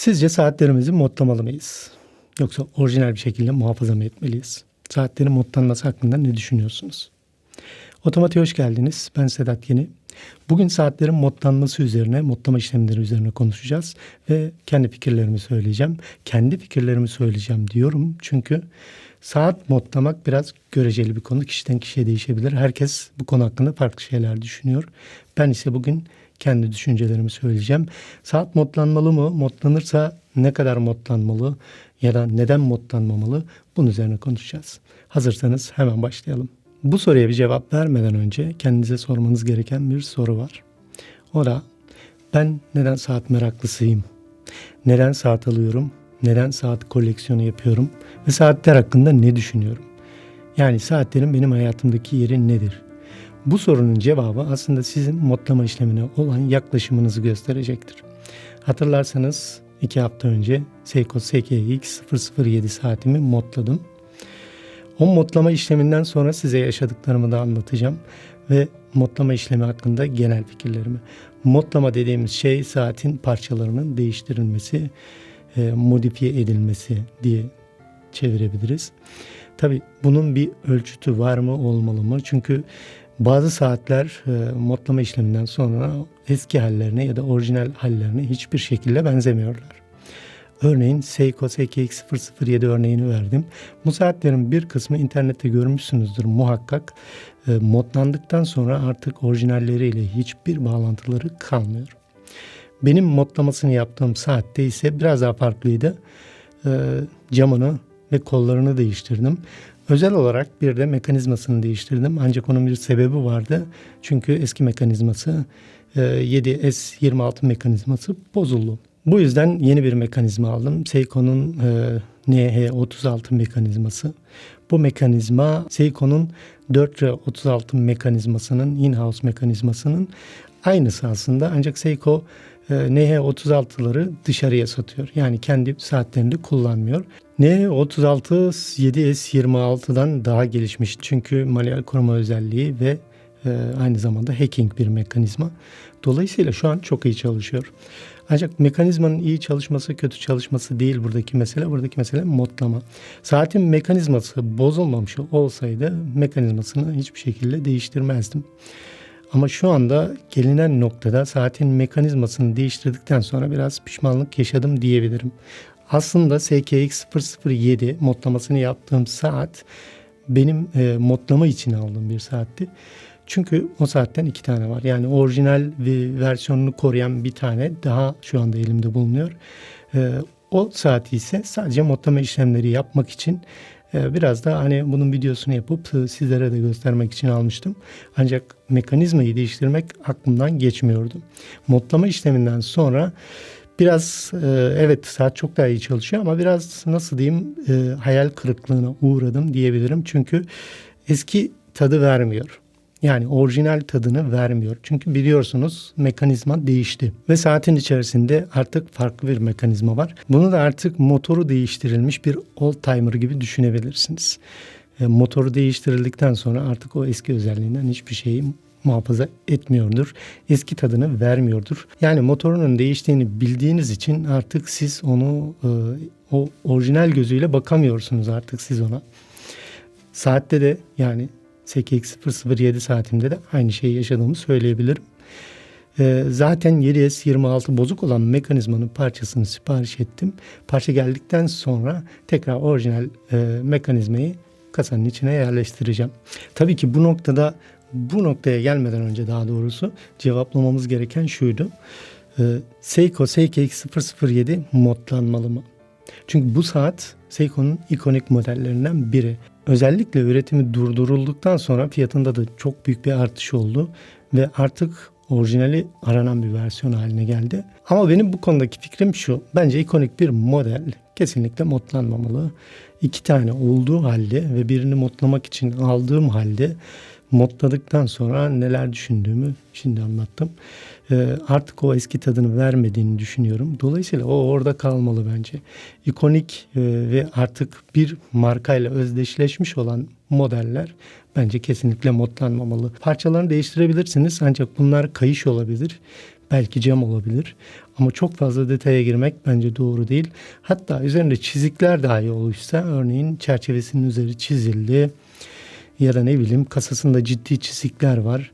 Sizce saatlerimizi modlamalı mıyız? Yoksa orijinal bir şekilde muhafaza mı etmeliyiz? Saatlerin modlanması hakkında ne düşünüyorsunuz? Otomatiğe hoş geldiniz. Ben Sedat Yeni. Bugün saatlerin modlanması üzerine, modlama işlemleri üzerine konuşacağız ve kendi fikirlerimi söyleyeceğim. Kendi fikirlerimi söyleyeceğim diyorum çünkü saat modlamak biraz göreceli bir konu. Kişiden kişiye değişebilir. Herkes bu konu hakkında farklı şeyler düşünüyor. Ben ise bugün kendi düşüncelerimi söyleyeceğim. Saat modlanmalı mı? Modlanırsa ne kadar modlanmalı ya da neden modlanmamalı? Bunun üzerine konuşacağız. Hazırsanız hemen başlayalım. Bu soruya bir cevap vermeden önce kendinize sormanız gereken bir soru var. O da ben neden saat meraklısıyım? Neden saat alıyorum? Neden saat koleksiyonu yapıyorum? Ve saatler hakkında ne düşünüyorum? Yani saatlerin benim hayatımdaki yeri nedir? Bu sorunun cevabı aslında sizin modlama işlemine olan yaklaşımınızı gösterecektir. Hatırlarsanız iki hafta önce Seiko SKX 007 saatimi modladım. O modlama işleminden sonra size yaşadıklarımı da anlatacağım ve modlama işlemi hakkında genel fikirlerimi. Modlama dediğimiz şey saatin parçalarının değiştirilmesi, e, modifiye edilmesi diye çevirebiliriz. Tabi bunun bir ölçütü var mı olmalı mı? Çünkü bazı saatler e, modlama işleminden sonra eski hallerine ya da orijinal hallerine hiçbir şekilde benzemiyorlar. Örneğin Seiko SKX 007 örneğini verdim. Bu saatlerin bir kısmı internette görmüşsünüzdür muhakkak. E, modlandıktan sonra artık orijinalleriyle hiçbir bağlantıları kalmıyor. Benim modlamasını yaptığım saatte ise biraz daha farklıydı. E, camını ve kollarını değiştirdim. Özel olarak bir de mekanizmasını değiştirdim. Ancak onun bir sebebi vardı. Çünkü eski mekanizması e, 7S26 mekanizması bozuldu. Bu yüzden yeni bir mekanizma aldım. Seiko'nun e, NH36 mekanizması. Bu mekanizma Seiko'nun 4R36 mekanizmasının in-house mekanizmasının aynısı aslında. Ancak Seiko e, NH36'ları dışarıya satıyor. Yani kendi saatlerinde kullanmıyor. NH36 7S26'dan daha gelişmiş. Çünkü manuel koruma özelliği ve e, aynı zamanda hacking bir mekanizma. Dolayısıyla şu an çok iyi çalışıyor. Ancak mekanizmanın iyi çalışması, kötü çalışması değil buradaki mesele. Buradaki mesele modlama. Saatin mekanizması bozulmamış olsaydı mekanizmasını hiçbir şekilde değiştirmezdim. Ama şu anda gelinen noktada saatin mekanizmasını değiştirdikten sonra biraz pişmanlık yaşadım diyebilirim. Aslında SKX 007 modlamasını yaptığım saat benim e, modlama için aldığım bir saatti. Çünkü o saatten iki tane var. Yani orijinal bir versiyonunu koruyan bir tane daha şu anda elimde bulunuyor. E, o saati ise sadece modlama işlemleri yapmak için biraz da hani bunun videosunu yapıp e, sizlere de göstermek için almıştım. Ancak mekanizmayı değiştirmek aklımdan geçmiyordu. Modlama işleminden sonra biraz e, evet saat çok daha iyi çalışıyor ama biraz nasıl diyeyim e, hayal kırıklığına uğradım diyebilirim. Çünkü eski tadı vermiyor. Yani orijinal tadını vermiyor. Çünkü biliyorsunuz mekanizma değişti. Ve saatin içerisinde artık farklı bir mekanizma var. Bunu da artık motoru değiştirilmiş bir old timer gibi düşünebilirsiniz. E, motoru değiştirildikten sonra artık o eski özelliğinden hiçbir şeyi muhafaza etmiyordur. Eski tadını vermiyordur. Yani motorunun değiştiğini bildiğiniz için artık siz onu e, o orijinal gözüyle bakamıyorsunuz artık siz ona. Saatte de yani 8.007 saatimde de aynı şeyi yaşadığımı söyleyebilirim. Ee, zaten 7S26 bozuk olan mekanizmanın parçasını sipariş ettim. Parça geldikten sonra tekrar orijinal e, mekanizmayı kasanın içine yerleştireceğim. Tabii ki bu noktada bu noktaya gelmeden önce daha doğrusu cevaplamamız gereken şuydu. Ee, Seiko SKX 007 modlanmalı mı? Çünkü bu saat Seiko'nun ikonik modellerinden biri. Özellikle üretimi durdurulduktan sonra fiyatında da çok büyük bir artış oldu ve artık orijinali aranan bir versiyon haline geldi. Ama benim bu konudaki fikrim şu. Bence ikonik bir model kesinlikle modlanmamalı. İki tane olduğu halde ve birini modlamak için aldığım halde modladıktan sonra neler düşündüğümü şimdi anlattım. Ee, artık o eski tadını vermediğini düşünüyorum. Dolayısıyla o orada kalmalı bence. İkonik e, ve artık bir markayla özdeşleşmiş olan modeller bence kesinlikle modlanmamalı. Parçalarını değiştirebilirsiniz ancak bunlar kayış olabilir. belki cam olabilir. Ama çok fazla detaya girmek bence doğru değil. Hatta üzerinde çizikler dahi oluşsa örneğin çerçevesinin üzeri çizildi ya da ne bileyim kasasında ciddi çizikler var.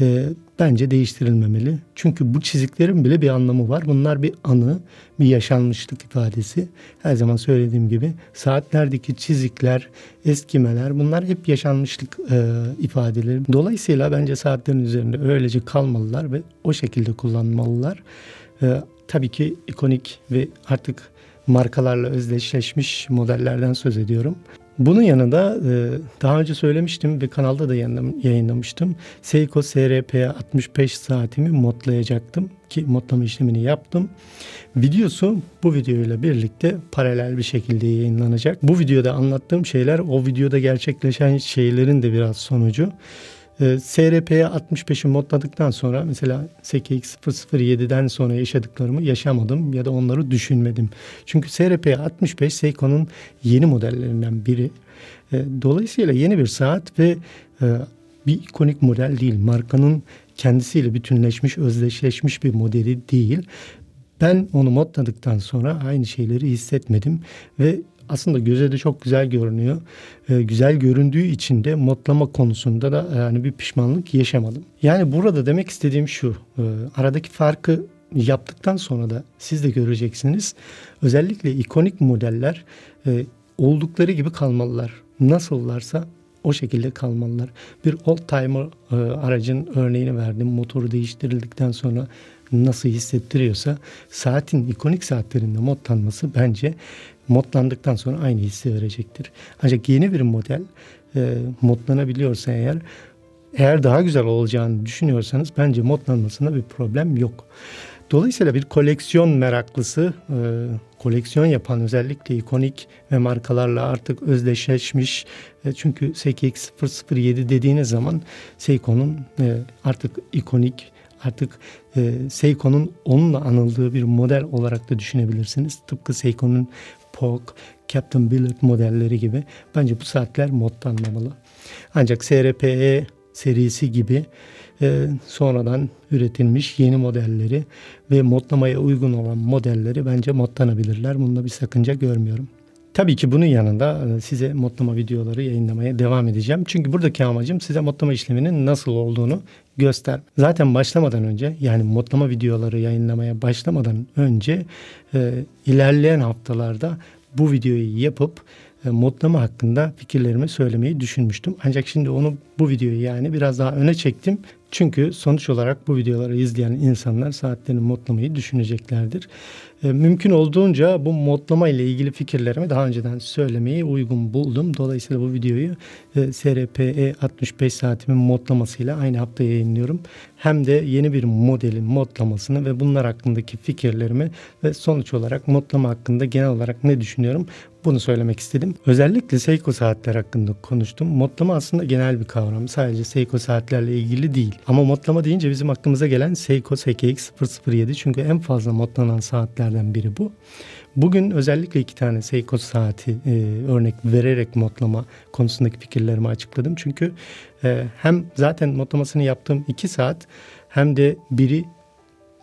Ee, bence değiştirilmemeli. Çünkü bu çiziklerin bile bir anlamı var. Bunlar bir anı, bir yaşanmışlık ifadesi. Her zaman söylediğim gibi saatlerdeki çizikler, eskimeler bunlar hep yaşanmışlık e, ifadeleri. Dolayısıyla bence saatlerin üzerinde öylece kalmalılar ve o şekilde kullanmalılar. E, tabii ki ikonik ve artık markalarla özdeşleşmiş modellerden söz ediyorum. Bunun yanında e, daha önce söylemiştim ve kanalda da yayınlam- yayınlamıştım. Seiko SRP 65 saatimi modlayacaktım ki modlama işlemini yaptım. Videosu bu videoyla birlikte paralel bir şekilde yayınlanacak. Bu videoda anlattığım şeyler o videoda gerçekleşen şeylerin de biraz sonucu. Ee, SRP'ye 65'i modladıktan sonra mesela SKX 007'den sonra yaşadıklarımı yaşamadım ya da onları düşünmedim. Çünkü SRP 65 Seiko'nun yeni modellerinden biri. Ee, Dolayısıyla yeni bir saat ve e, bir ikonik model değil. Markanın kendisiyle bütünleşmiş, özdeşleşmiş bir modeli değil. Ben onu modladıktan sonra aynı şeyleri hissetmedim ve aslında göze de çok güzel görünüyor. Ee, güzel göründüğü için de modlama konusunda da yani bir pişmanlık yaşamadım. Yani burada demek istediğim şu. e, aradaki farkı yaptıktan sonra da siz de göreceksiniz. Özellikle ikonik modeller e, oldukları gibi kalmalılar. Nasıllarsa o şekilde kalmalılar. Bir old timer e, aracın örneğini verdim. Motoru değiştirildikten sonra nasıl hissettiriyorsa saatin ikonik saatlerinde modlanması bence modlandıktan sonra aynı hissi verecektir. Ancak yeni bir model e, modlanabiliyorsa eğer eğer daha güzel olacağını düşünüyorsanız bence modlanmasında bir problem yok. Dolayısıyla bir koleksiyon meraklısı, e, koleksiyon yapan özellikle ikonik ve markalarla artık özdeşleşmiş. E, çünkü SKX 007 dediğiniz zaman Seiko'nun e, artık ikonik, artık e, Seiko'nun onunla anıldığı bir model olarak da düşünebilirsiniz. Tıpkı Seiko'nun POG, Captain Billet modelleri gibi. Bence bu saatler modlanmamalı. Ancak SRPE serisi gibi e, sonradan üretilmiş yeni modelleri ve modlamaya uygun olan modelleri bence modlanabilirler. Bunda bir sakınca görmüyorum. Tabii ki bunun yanında e, size modlama videoları yayınlamaya devam edeceğim. Çünkü buradaki amacım size modlama işleminin nasıl olduğunu göster. Zaten başlamadan önce yani modlama videoları yayınlamaya başlamadan önce e, ilerleyen haftalarda bu videoyu yapıp e, modlama hakkında fikirlerimi söylemeyi düşünmüştüm. Ancak şimdi onu bu videoyu yani biraz daha öne çektim. Çünkü sonuç olarak bu videoları izleyen insanlar saatlerini modlamayı düşüneceklerdir. E, mümkün olduğunca bu modlama ile ilgili fikirlerimi daha önceden söylemeyi uygun buldum. Dolayısıyla bu videoyu e, SRPE 65 saatimin modlamasıyla aynı hafta yayınlıyorum. Hem de yeni bir modelin modlamasını ve bunlar hakkındaki fikirlerimi ve sonuç olarak modlama hakkında genel olarak ne düşünüyorum bunu söylemek istedim. Özellikle Seiko saatler hakkında konuştum. Modlama aslında genel bir kavram. Sadece Seiko saatlerle ilgili değil. Ama modlama deyince bizim aklımıza gelen Seiko SKX 007 çünkü en fazla modlanan saatlerden biri bu. Bugün özellikle iki tane Seiko saati e, örnek vererek modlama konusundaki fikirlerimi açıkladım. Çünkü e, hem zaten modlamasını yaptığım iki saat hem de biri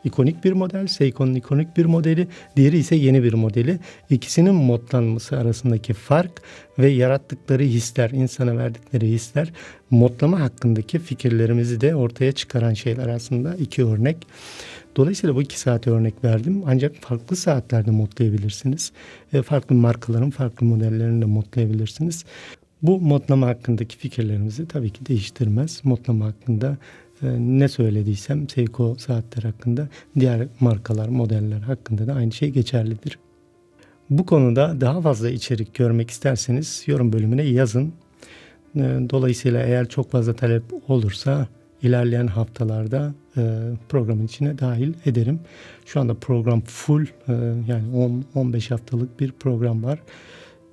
ikonik bir model, Seiko'nun ikonik bir modeli, diğeri ise yeni bir modeli. İkisinin modlanması arasındaki fark ve yarattıkları hisler, insana verdikleri hisler, modlama hakkındaki fikirlerimizi de ortaya çıkaran şeyler aslında iki örnek. Dolayısıyla bu iki saate örnek verdim. Ancak farklı saatlerde modlayabilirsiniz. E, farklı markaların farklı modellerini de modlayabilirsiniz. Bu modlama hakkındaki fikirlerimizi tabii ki değiştirmez. Modlama hakkında e, ne söylediysem Seiko saatler hakkında diğer markalar, modeller hakkında da aynı şey geçerlidir. Bu konuda daha fazla içerik görmek isterseniz yorum bölümüne yazın. E, Dolayısıyla eğer çok fazla talep olursa ilerleyen haftalarda e, programın içine dahil ederim. Şu anda program full e, yani 10-15 haftalık bir program var.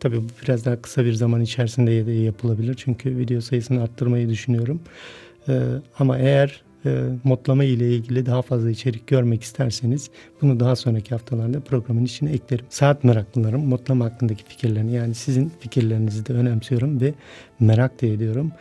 Tabii bu biraz daha kısa bir zaman içerisinde de yapılabilir. Çünkü video sayısını arttırmayı düşünüyorum. Ee, ama eğer e, modlama ile ilgili daha fazla içerik görmek isterseniz bunu daha sonraki haftalarda programın içine eklerim. Saat meraklılarım modlama hakkındaki fikirlerini yani sizin fikirlerinizi de önemsiyorum ve merak da ediyorum.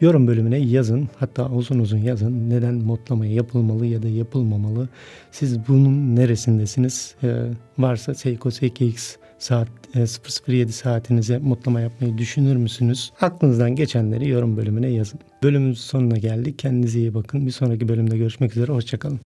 Yorum bölümüne yazın. Hatta uzun uzun yazın. Neden modlama yapılmalı ya da yapılmamalı? Siz bunun neresindesiniz? Ee, varsa Seiko SKX saat e, 007 saatinize modlama yapmayı düşünür müsünüz? Aklınızdan geçenleri yorum bölümüne yazın. Bölümün sonuna geldik. Kendinize iyi bakın. Bir sonraki bölümde görüşmek üzere. Hoşçakalın.